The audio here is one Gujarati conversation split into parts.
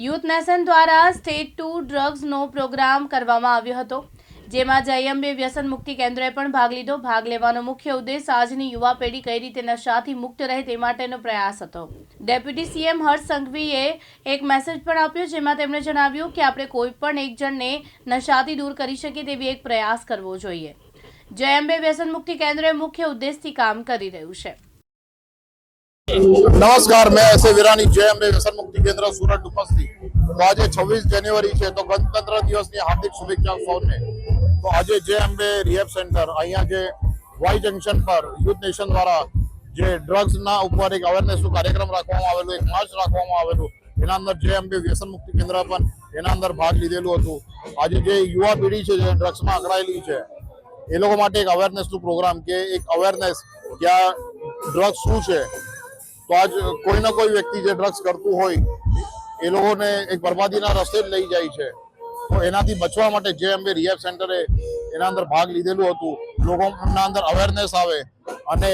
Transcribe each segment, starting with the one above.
યુથ નેશન દ્વારા સ્ટેટ ટુ ડ્રગ્સનો પ્રોગ્રામ કરવામાં આવ્યો હતો, જેમાં જયંબે વ્યસન મુક્તિ કેન્દ્રએ પણ ભાગ લીધો. ભાગ લેવાનો મુખ્ય ઉદ્દેશ આજની યુવા પેઢી કઈ રીતે નશાથી મુક્ત રહે તે માટેનો પ્રયાસ હતો. ડેપ્યુટી સીએમ હર્ષ સંઘવીએ એક મેસેજ પણ આપ્યો, જેમાં તેમણે જણાવ્યું કે આપણે કોઈ પણ એક જણને નશાથી દૂર કરી શકીએ તેવી એક પ્રયાસ કરવો જોઈએ. જયંબે વ્યસન મુક્તિ કેન્દ્ર મુખ્ય ઉદ્દેશથી કામ કરી રહ્યું છે. નમસ્કાર, મેં એસે વિરાણી, જય અંબે વ્યસન મુક્તિ કેન્દ્ર, સુરત ઉપસ્થિત. તો આજે છવ્વીસ જાન્યુઆરી છે, તો ગણતંત્ર દિવસની હાર્દિક શુભેચ્છા સૌને. તો આજે જે અંબે રિહેબ સેન્ટર, અહીંયા જે વાય જંકશન પર યુથ નેશન દ્વારા જે ડ્રગ્સના ઉપર એક અવેરનેસનું કાર્યક્રમ રાખવામાં આવેલું, એક માર્ચ રાખવામાં આવેલું, એના અંદર જે અંબે વ્યસન મુક્તિ કેન્દ્ર પણ એના અંદર ભાગ લીધેલું હતું. આજે જે યુવા પેઢી છે, જે ડ્રગ્સમાં અકળાયેલી છે, એ લોકો માટે એક અવેરનેસનું પ્રોગ્રામ કે એક અવેરનેસ કે આ ડ્રગ્સ શું છે તો આજ કોઈ ના કોઈ વ્યક્તિ જે ડ્રગ્સ કરતું હોય, એ લોકોને એક બરબાદીના રસ્તે જ લઈ જાય છે. તો એનાથી બચવા માટે જે અમે રિહેબ સેન્ટરે એના અંદર ભાગ લીધેલું હતું, લોકોના અંદર અવેરનેસ આવે અને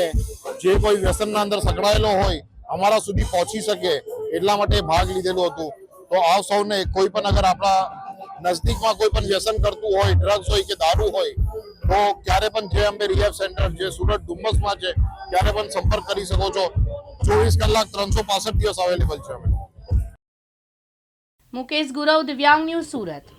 જે કોઈ વ્યસનના અંદર સંકળાયેલો હોય, અમારા સુધી પહોંચી શકે એટલા માટે ભાગ લીધેલું હતું. તો આ સૌને કોઈ પણ અગર આપણા નજદીકમાં કોઈ પણ વ્યસન કરતું હોય ડ્રગ્સ હોય કે દારૂ હોય, તો ક્યારે પણ જે અંબે રિહેબ સેન્ટર જે સુરત ડુમ્મસમાં છે ત્યારે પણ સંપર્ક કરી શકો છો. ચોવીસ કલાક ત્રણસો પાસઠ દિવસ અવેલેબલ છે અમે. મુકેશ ગુરવ દિવ્યાંગ ન્યૂઝ સુરત.